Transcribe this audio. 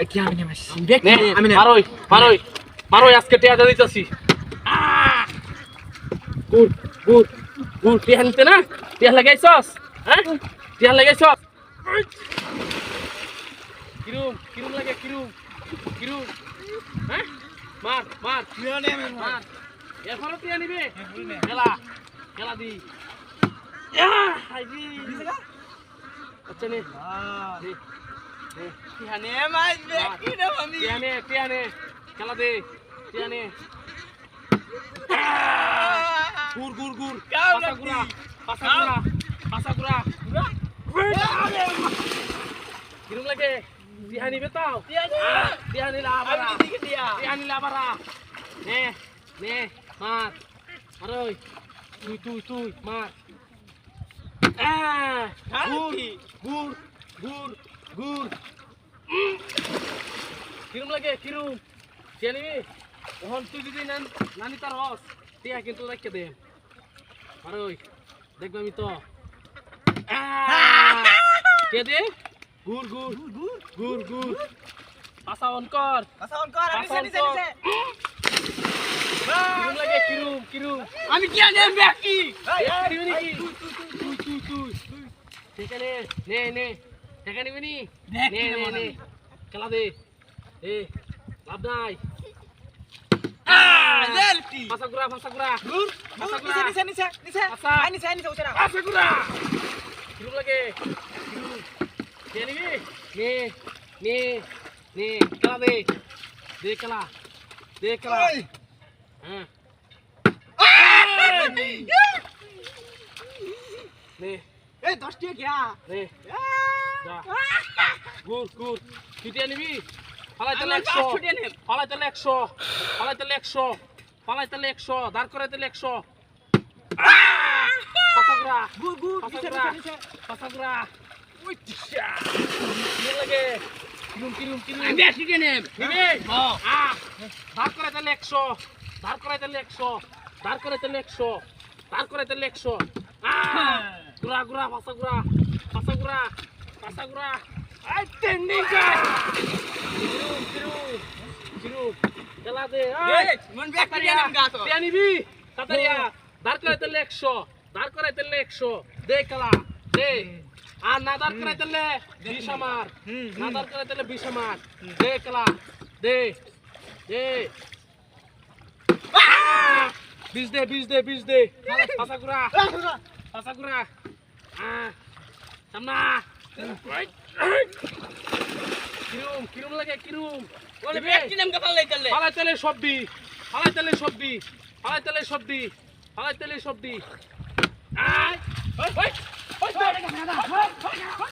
এই কি আমি নেমেছি নে আমি নে মারোই মারোই মারোই আজকে টিয়া দিতেছি। গুড গুড গুড টিয়া নিতে না? টিয়া লাগাইছস? হ্যাঁ? টিয়া লাগাইছস? কিরুম কিরুম লাগে কিরুম কিরুম? হ্যাঁ? মার মার মার। এরপরও টিয়া নিবে? খেলা খেলা দি। আহ, হাইজি। আচ্ছা নে নে, নে। টিয়ানে টিয়ানে খেলা দে টিয়ানে গুর গুর গুর পাসা গুরা পাসা গুরা পাসা গুরা কিরম লাগে? টিহানি বেতাও টিহানি লা আবারা টিহানি লা আবারা নে নে মার। মারই তুই তুই তুই মার। আহ গুর গুর গুর গুর কিরম লাগে? কিরম? জানি এখন তুই যদি নান- তার হস টিয়া কিন্তু রেখে দে। আর ওই দেখবে আমি তো! কে দে? গুর গুর গুর গুর পাসা অন কর। পাসা অন কর। কিরম লাগে? কিরম কিরম? আমি কি? আনে ব্যাকি দেখতে দিবি নাকি? তুই তুই তুই দেখে নে নে। দেখে নিবি নি? নে নে নে খেলা দে। এ লাভ নাই। পাসা গুড়া পাসা গুড়া পাসা গুড়া পাসা পাসা গুড়া কিরম লাগে। কে নিবি? নে নে নে। খেলা দে। দে খেলা। দে খেলা। হ্যাঁ। নে। এই 10 গিয়া। নে। Good good. ছুটিয়ে নিবি? ফালাই তাহলে একশো। ফালাই তাহলে একশো। ফালাই তাহলে একশো। ফালাই তাহলে একশো। দাঁড় করে তাহলে একশো। একশো। দাঁড় করে তাহলে একশো। দাঁড় করে তাহলে একশো। দাঁড় করে তাহলে একশো। আহ! গুড়া গুড়া পাসা গুড়া পাসা গুড়া পাসা গুড়া আই টেন্ডিং গায় কিরুম কিরুম কিরুম খেলা দে এই মন ব্যাকি কেনে গাতো টিয়া নিবি তাড়াতাড়িয়া দাঁড় করে তাহলে একশো দাঁড় করে তাহলে একশো দে খেলা দে আর না দাঁড় করে তাহলে বিষ আমার না দাঁড় করে তাহলে বিষ আমার দে খেলা দে দে বিষ দে বিষ দে বিষ দে পাসা গুড়া পাসা গুড়া আহ সামনা কিরম কিরম লাগে কিরম বলে দিবে? ব্যাকি নেম কাপাল লই চলে ফালাই তেলে সবদি ফালাই তেলে সবদি ফালাই তেলে সবদি ফালাই তেলে সবদি আয় ওই ওই ওই